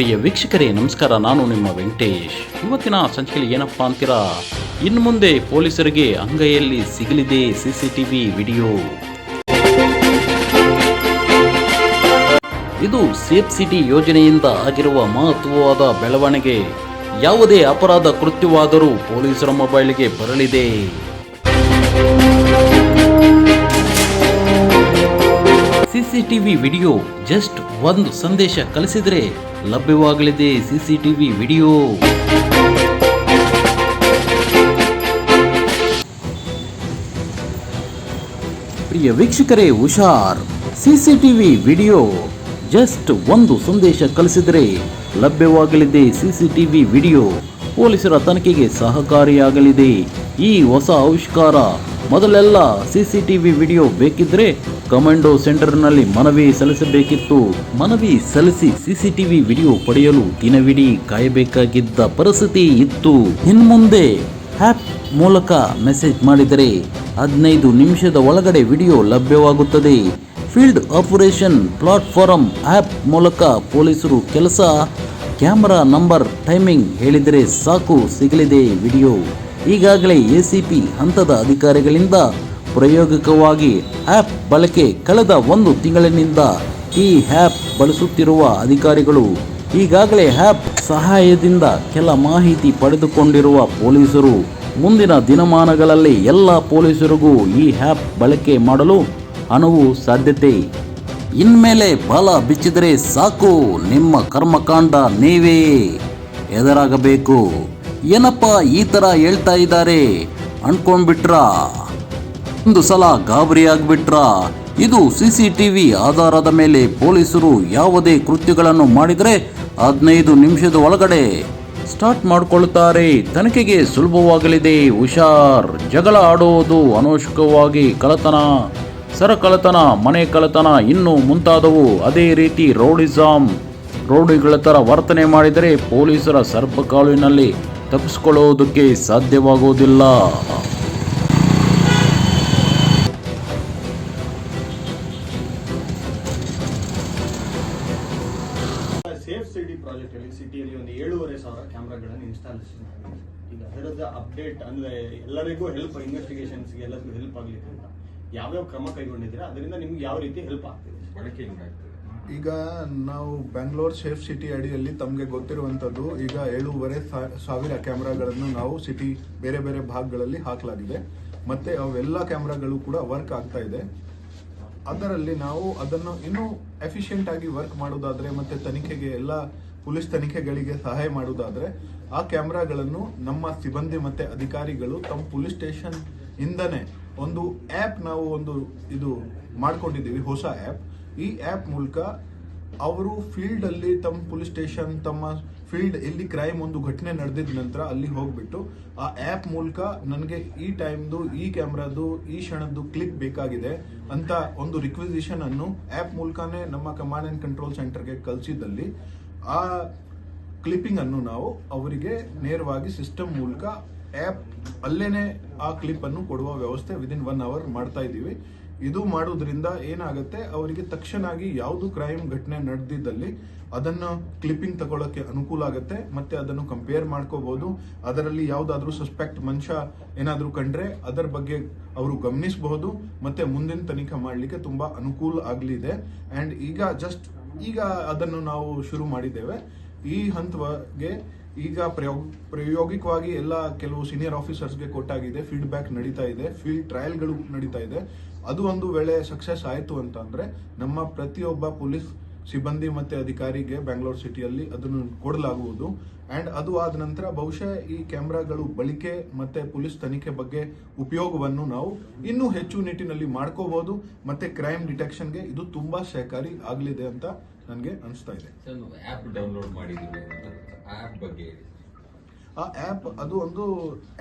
ಪ್ರಿಯ ವೀಕ್ಷಕರೇ, ನಮಸ್ಕಾರ. ನಾನು ನಿಮ್ಮ ವೆಂಕಟೇಶ್. ಇವತ್ತಿನ ಸಂಚಿಕೆಯಲ್ಲಿ ಏನಪ್ಪಾ ಅಂತೀರಾ? ಇನ್ನು ಮುಂದೆ ಪೊಲೀಸರಿಗೆ ಅಂಗೈಯಲ್ಲಿ ಸಿಗಲಿದೆ ಸಿಸಿಟಿವಿ ವಿಡಿಯೋ. ಇದು ಸೇಫ್ ಸಿಟಿ ಯೋಜನೆಯಿಂದ ಆಗಿರುವ ಮಹತ್ವವಾದ ಬೆಳವಣಿಗೆ. ಯಾವುದೇ ಅಪರಾಧ ಕೃತ್ಯವಾದರೂ ಪೊಲೀಸರ ಮೊಬೈಲ್ಗೆ ಬರಲಿದೆ. ಸಿಸಿಟಿವಿ ವಿಡಿಯೋ, ಜಸ್ಟ್ ಒಂದು ಸಂದೇಶ ಕಳಿಸಿದರೆ ಲಭ್ಯವಾಗಲಿದೆ ಸಿಸಿಟಿವಿ ವಿಡಿಯೋ. ಪ್ರಿಯ ವೀಕ್ಷಕರೇ, ಹುಷಾರ್. CCTV video. ಜಸ್ಟ್ ಒಂದು ಸಂದೇಶ ಕಳಿಸಿದರೆ ಲಭ್ಯವಾಗಲಿದೆ ಸಿಸಿಟಿವಿ ವಿಡಿಯೋ. ಪೊಲೀಸರ ತನಿಖೆಗೆ ಸಹಕಾರಿಯಾಗಲಿದೆ. ಈ ಹೊಸ ಆವಿಷ್ಕಾರ ಮೊದಲೆಲ್ಲ ಸಿಸಿಟಿವಿ ವಿಡಿಯೋ ಬೇಕಿದ್ರೆ ಕಮಾಂಡೋ ಸೆಂಟರ್ನಲ್ಲಿ ಮನವಿ ಸಲ್ಲಿಸಬೇಕಿತ್ತು. ಮನವಿ ಸಲ್ಲಿಸಿ ಸಿಸಿಟಿವಿ ವಿಡಿಯೋ ಪಡೆಯಲು ದಿನವಿಡೀ ಕಾಯಬೇಕಾಗಿದ್ದ ಪರಿಸ್ಥಿತಿ ಇತ್ತು. ಇನ್ಮುಂದೆ ಆ್ಯಪ್ ಮೂಲಕ ಮೆಸೇಜ್ ಮಾಡಿದರೆ ಹದಿನೈದು ನಿಮಿಷದ ಒಳಗಡೆ ವಿಡಿಯೋ ಲಭ್ಯವಾಗುತ್ತದೆ. ಫೀಲ್ಡ್ ಆಪರೇಷನ್ ಪ್ಲಾಟ್ಫಾರಂ ಆ್ಯಪ್ ಮೂಲಕ ಪೊಲೀಸರು ಕೆಲಸ ಕ್ಯಾಮರಾ ನಂಬರ್, ಟೈಮಿಂಗ್ ಹೇಳಿದರೆ ಸಾಕು, ಸಿಗಲಿದೆ ವಿಡಿಯೋ. ಈಗಾಗಲೇ ಎ ಸಿ ಪಿ ಹಂತದ ಅಧಿಕಾರಿಗಳಿಂದ ಪ್ರಾಯೋಗಿಕವಾಗಿ ಆ್ಯಪ್ ಬಳಕೆ ಕಳೆದ ಒಂದು ತಿಂಗಳಿನಿಂದ ಈ ಆ್ಯಪ್ ಬಳಸುತ್ತಿರುವ ಅಧಿಕಾರಿಗಳು ಈಗಾಗಲೇ ಆ್ಯಪ್ ಸಹಾಯದಿಂದ ಕೆಲ ಮಾಹಿತಿ ಪಡೆದುಕೊಂಡಿರುವ ಪೊಲೀಸರು. ಮುಂದಿನ ದಿನಮಾನಗಳಲ್ಲಿ ಎಲ್ಲ ಪೊಲೀಸರಿಗೂ ಈ ಆ್ಯಪ್ ಬಳಕೆ ಮಾಡಲು ಅನುವು ಸಾಧ್ಯತೆ. ಇನ್ಮೇಲೆ ಬಲ ಬಿಚ್ಚಿದರೆ ಸಾಕು. ನಿಮ್ಮ ಕರ್ಮಕಾಂಡ ನೀವೇ ಎದುರಾಗಬೇಕು. ಏನಪ್ಪ ಈ ಥರ ಹೇಳ್ತಾ ಇದ್ದಾರೆ? ಅನ್ಕೊಂಡ್ಬಿಟ್ರ? ಒಂದು ಸಲ ಗಾಬರಿ ಆಗ್ಬಿಟ್ರ? ಇದು ಸಿಸಿಟಿವಿ ಆಧಾರದ ಮೇಲೆ ಪೊಲೀಸರು ಯಾವುದೇ ಕೃತ್ಯಗಳನ್ನು ಮಾಡಿದರೆ ಹದಿನೈದು ನಿಮಿಷದ ಒಳಗಡೆ ಸ್ಟಾರ್ಟ್ ಮಾಡಿಕೊಳ್ಳುತ್ತಾರೆ ತನಿಖೆಗೆ ಸುಲಭವಾಗಲಿದೆ. ಹುಷಾರ್ ಜಗಳ ಆಡುವುದು ಅನವಶ್ಯಕವಾಗಿ ಕಳತನ ಸರ ಕಳತನ ಮನೆ ಕಳತನ ಇನ್ನು ಮುಂತಾದವು. ಅದೇ ರೀತಿ ರೌಡಿಸಮ್ ರೌಡಿಗಳ ಥರ ವರ್ತನೆ ಮಾಡಿದರೆ ಪೊಲೀಸರ ಸರ್ಪಕಾಲಿನಲ್ಲಿ ತಪ್ಪಿಸಿಕೊಳ್ಳುವುದಕ್ಕೆ ಸಾಧ್ಯವಾಗುವುದಿಲ್ಲ. ಸೇಫ್ ಸಿಟಿ ಪ್ರಾಜೆಕ್ಟ್ ಅಲ್ಲಿ ಸಿಟಿಯಲ್ಲಿ ಒಂದು ಏಳೂವರೆ ಸಾವಿರ ಕ್ಯಾಮ್ರಾಗಳನ್ನು ಇನ್ಸ್ಟಾಲೇಷನ್ ಆಗಿದೆ ಈಗ ಅದರದ ಅಪ್ಡೇಟ್ ಅಂದ್ರೆ ಎಲ್ಲರಿಗೂ ಹೆಲ್ಪ್ ಇನ್ವೆಸ್ಟಿಗೇಷನ್ಸ್ಗೆ ಎಲ್ಲರಿಗೂ ಹೆಲ್ಪ್ ಆಗ್ಲಿಕ್ಕೆ ಅಂತ ಯಾವ್ಯಾವ ಕ್ರಮ ಕೈಗೊಂಡಿದ್ದೀರಾ? ಅದರಿಂದ ನಿಮ್ಗೆ ಯಾವ ರೀತಿ ಹೆಲ್ಪ್ ಆಗ್ತಿದೆ? ಬಳಕೆ ಹೆಂಗಾಗ್ತದೆ? ಈಗ ನಾವು ಬೆಂಗಳೂರು ಸೇಫ್ ಸಿಟಿ ಅಡಿಯಲ್ಲಿ ತಮಗೆ ಗೊತ್ತಿರುವಂಥದ್ದು ಈಗ ಏಳೂವರೆ ಸಾ- ಸಾವಿರ ಕ್ಯಾಮ್ರಾಗಳನ್ನು ನಾವು ಸಿಟಿ ಬೇರೆ ಬೇರೆ ಭಾಗಗಳಲ್ಲಿ ಹಾಕಲಾಗಿದೆ. ಮತ್ತೆ ಅವೆಲ್ಲ ಕ್ಯಾಮ್ರಾಗಳು ಕೂಡ ವರ್ಕ್ ಆಗ್ತಾ ಇದೆ. ಅದರಲ್ಲಿ ನಾವು ಅದನ್ನು ಇನ್ನೂ ಎಫಿಷಿಯೆಂಟ್ ಆಗಿ ವರ್ಕ್ ಮಾಡೋದಾದ್ರೆ ಮತ್ತೆ ತನಿಖೆಗೆ ಎಲ್ಲ ಪೊಲೀಸ್ ತನಿಖೆಗಳಿಗೆ ಸಹಾಯ ಮಾಡೋದಾದ್ರೆ ಆ ಕ್ಯಾಮ್ರಾಗಳನ್ನು ನಮ್ಮ ಸಿಬ್ಬಂದಿ ಮತ್ತೆ ಅಧಿಕಾರಿಗಳು ತಮ್ಮ ಪೊಲೀಸ್ ಸ್ಟೇಷನ್ ಇಂದನೇ ಒಂದು ಆ್ಯಪ್ ನಾವು ಒಂದು ಇದು ಮಾಡ್ಕೊಂಡಿದ್ದೀವಿ, ಹೊಸ ಆ್ಯಪ್ ಈ ಆ್ಯಪ್ ಮೂಲಕ ಅವರು ಫೀಲ್ಡ್ ಅಲ್ಲಿ ತಮ್ಮ ಪೊಲೀಸ್ ಸ್ಟೇಷನ್ ತಮ್ಮ ಫೀಲ್ಡ್ ಎಲ್ಲಿ ಕ್ರೈಮ್ ಒಂದು ಘಟನೆ ನಡೆದಿದ ನಂತರ ಅಲ್ಲಿ ಹೋಗ್ಬಿಟ್ಟು ಆ ಆ್ಯಪ್ ಮೂಲಕ ನನಗೆ ಈ ಟೈಮ್ದು ಈ ಕ್ಯಾಮ್ರಾದು ಈ ಕ್ಷಣದ್ದು ಕ್ಲಿಕ್ ಬೇಕಾಗಿದೆ ಅಂತ ಒಂದು ರಿಕ್ವಿಸಿಷನ್ ಅನ್ನು ಆ್ಯಪ್ ಮೂಲಕನೇ ನಮ್ಮ ಕಮಾಂಡ್ ಆ್ಯಂಡ್ ಕಂಟ್ರೋಲ್ ಸೆಂಟರ್ಗೆ ಕಳಿಸಿದಲ್ಲಿ ಆ ಕ್ಲಿಪ್ಪಿಂಗ್ ಅನ್ನು ನಾವು ಅವರಿಗೆ ನೇರವಾಗಿ ಸಿಸ್ಟಮ್ ಮೂಲಕ ಆ್ಯಪ್ ಅಲ್ಲೇ ಆ ಕ್ಲಿಪ್ಪನ್ನು ಕೊಡುವ ವ್ಯವಸ್ಥೆ ವಿದಿನ್ ಒನ್ ಅವರ್ ಮಾಡ್ತಾ ಇದ್ದೀವಿ. ಇದು ಮಾಡೋದ್ರಿಂದ ಏನಾಗುತ್ತೆ, ಅವರಿಗೆ ತಕ್ಷಣಾಗಿ ಯಾವುದು ಕ್ರೈಮ್ ಘಟನೆ ನಡೆದಿದ್ದಲ್ಲಿ ಅದನ್ನು ಕ್ಲಿಪ್ಪಿಂಗ್ ತಗೊಳ್ಳೋಕ್ಕೆ ಅನುಕೂಲ ಆಗುತ್ತೆ, ಮತ್ತೆ ಅದನ್ನು ಕಂಪೇರ್ ಮಾಡ್ಕೋಬಹುದು ಅದರಲ್ಲಿ ಯಾವುದಾದ್ರೂ ಸಸ್ಪೆಕ್ಟ್ ಮನುಷ್ಯ ಏನಾದರೂ ಕಂಡ್ರೆ ಅದರ ಬಗ್ಗೆ ಅವರು ಗಮನಿಸಬಹುದು, ಮತ್ತೆ ಮುಂದಿನ ತನಿಖೆ ಮಾಡಲಿಕ್ಕೆ ತುಂಬ ಅನುಕೂಲ ಆಗಲಿದೆ. ಆ್ಯಂಡ್ ಈಗ ಜಸ್ಟ್ ಈಗ ಅದನ್ನು ನಾವು ಶುರು ಮಾಡಿದ್ದೇವೆ. ಈ ಹಂತವಾಗಿ ಈಗ ಪ್ರಯೋಗ ಪ್ರಾಯೋಗಿಕವಾಗಿ ಎಲ್ಲ ಕೆಲವು ಸೀನಿಯರ್ ಆಫೀಸರ್ಸ್ಗೆ ಕೊಟ್ಟಾಗಿದೆ ಫೀಡ್ಬ್ಯಾಕ್ ನಡೀತಾ ಇದೆ ಫೀಲ್ಡ್ ಟ್ರಯಲ್ಗಳು ನಡೀತಾ ಇದೆ. ಅದು ಒಂದು ವೇಳೆ ಸಕ್ಸಸ್ ಆಯಿತು ಅಂತ ಅಂದರೆ ನಮ್ಮ ಪ್ರತಿಯೊಬ್ಬ ಪೊಲೀಸ್ ಸಿಬ್ಬಂದಿ ಮತ್ತು ಅಧಿಕಾರಿಗೆ ಬ್ಯಾಂಗ್ಳೂರ್ ಸಿಟಿಯಲ್ಲಿ ಅದನ್ನು ಕೊಡಲಾಗುವುದು. ಆ್ಯಂಡ್ ಅದು ಆದ ನಂತರ ಬಹುಶಃ ಈ ಕ್ಯಾಮ್ರಾಗಳು ಬಳಕೆ ಮತ್ತು ಪೊಲೀಸ್ ತನಿಖೆ ಬಗ್ಗೆ ಉಪಯೋಗವನ್ನು ನಾವು ಇನ್ನೂ ಹೆಚ್ಚು ನಿಟ್ಟಿನಲ್ಲಿ ಮಾಡ್ಕೋಬೋದು. ಮತ್ತು ಕ್ರೈಮ್ ಡಿಟೆಕ್ಷನ್ಗೆ ಇದು ತುಂಬ ಸಹಕಾರಿ ಆಗಲಿದೆ ಅಂತ ನನಗೆ ಅನಿಸ್ತಾ ಇದೆ. ಆ್ಯಪ್ ಡೌನ್ಲೋಡ್ ಮಾಡಿದ್ದೀವಿ ಆ್ಯಪ್ ಬಗ್ಗೆ ಆ ಆ್ಯಪ್ ಅದು ಒಂದು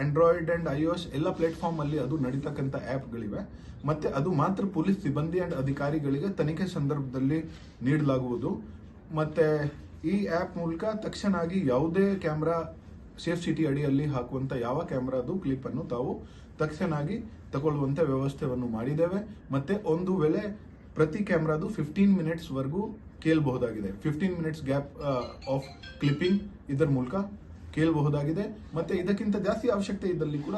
ಆಂಡ್ರಾಯ್ಡ್ ಅಂಡ್ ಐ ಎಸ್ ಎಲ್ಲ ಪ್ಲಾಟ್ಫಾರ್ಮ್ ಅಲ್ಲಿ ಅದು ನಡೀತಕ್ಕಂಥ ಆ್ಯಪ್ಗಳಿವೆ ಮತ್ತು ಅದು ಮಾತ್ರ ಪೊಲೀಸ್ ಸಿಬ್ಬಂದಿ ಆ್ಯಂಡ್ ಅಧಿಕಾರಿಗಳಿಗೆ ತನಿಖೆ ಸಂದರ್ಭದಲ್ಲಿ ನೀಡಲಾಗುವುದು. ಮತ್ತು ಈ ಆ್ಯಪ್ ಮೂಲಕ ತಕ್ಷಣಾಗಿ ಯಾವುದೇ ಕ್ಯಾಮ್ರಾ ಸೇಫ್ ಸಿಟಿ ಅಡಿಯಲ್ಲಿ ಹಾಕುವಂಥ ಯಾವ ಕ್ಯಾಮ್ರಾದು ಕ್ಲಿಪ್ಪನ್ನು ತಾವು ತಕ್ಷಣಾಗಿ ತಗೊಳ್ಳುವಂಥ ವ್ಯವಸ್ಥೆಯನ್ನು ಮಾಡಿದ್ದೇವೆ. ಮತ್ತು ಒಂದು ವೇಳೆ ಪ್ರತಿ ಕ್ಯಾಮ್ರಾದು ಫಿಫ್ಟೀನ್ ಮಿನಿಟ್ಸ್ ವರೆಗೂ ಕೇಳಬಹುದಾಗಿದೆ. Fifteen minutes gap of clipping ಇದರ ಮೂಲಕ ಕೇಳಬಹುದಾಗಿದೆ. ಮತ್ತೆ ಇದಕ್ಕಿಂತ ಜಾಸ್ತಿ ಅವಶ್ಯಕತೆ ಇದ್ದಲ್ಲಿ ಕೂಡ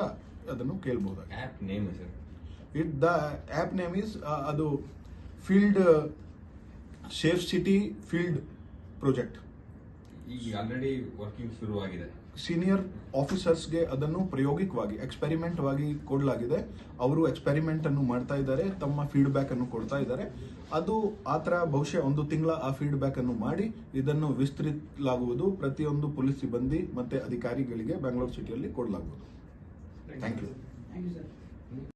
ಅದನ್ನು ಕೇಳಬಹುದಾಗಿದೆ. App name sir. It the app name is ಅದು field safe city field project ಈಗ ಆಲ್ರೆಡಿ ವರ್ಕಿಂಗ್ ಶುರುವಾಗಿದೆ. ಸೀನಿಯರ್ ಆಫೀಸರ್ಸ್ಗೆ ಅದನ್ನು ಪ್ರಾಯೋಗಿಕವಾಗಿ ಎಕ್ಸ್ಪೆರಿಮೆಂಟ್ ಆಗಿ ಕೊಡಲಾಗಿದೆ. ಅವರು ಎಕ್ಸ್ಪೆರಿಮೆಂಟ್ ಅನ್ನು ಮಾಡ್ತಾ ಇದ್ದಾರೆ ತಮ್ಮ ಫೀಡ್ಬ್ಯಾಕ್ ಅನ್ನು ಕೊಡ್ತಾ ಇದ್ದಾರೆ. ಅದು ಆತರ ಬಹುಶಃ ಒಂದು ತಿಂಗಳ ಆ ಫೀಡ್ಬ್ಯಾಕ್ ಅನ್ನು ಮಾಡಿ ಇದನ್ನು ವಿಸ್ತರಿಸಲಾಗುವುದು. ಪ್ರತಿಯೊಂದು ಪೊಲೀಸ್ ಸಿಬ್ಬಂದಿ ಮತ್ತೆ ಅಧಿಕಾರಿಗಳಿಗೆ ಬೆಂಗಳೂರು ಸಿಟಿಯಲ್ಲಿ ಕೊಡಲಾಗುವುದು. Thank you.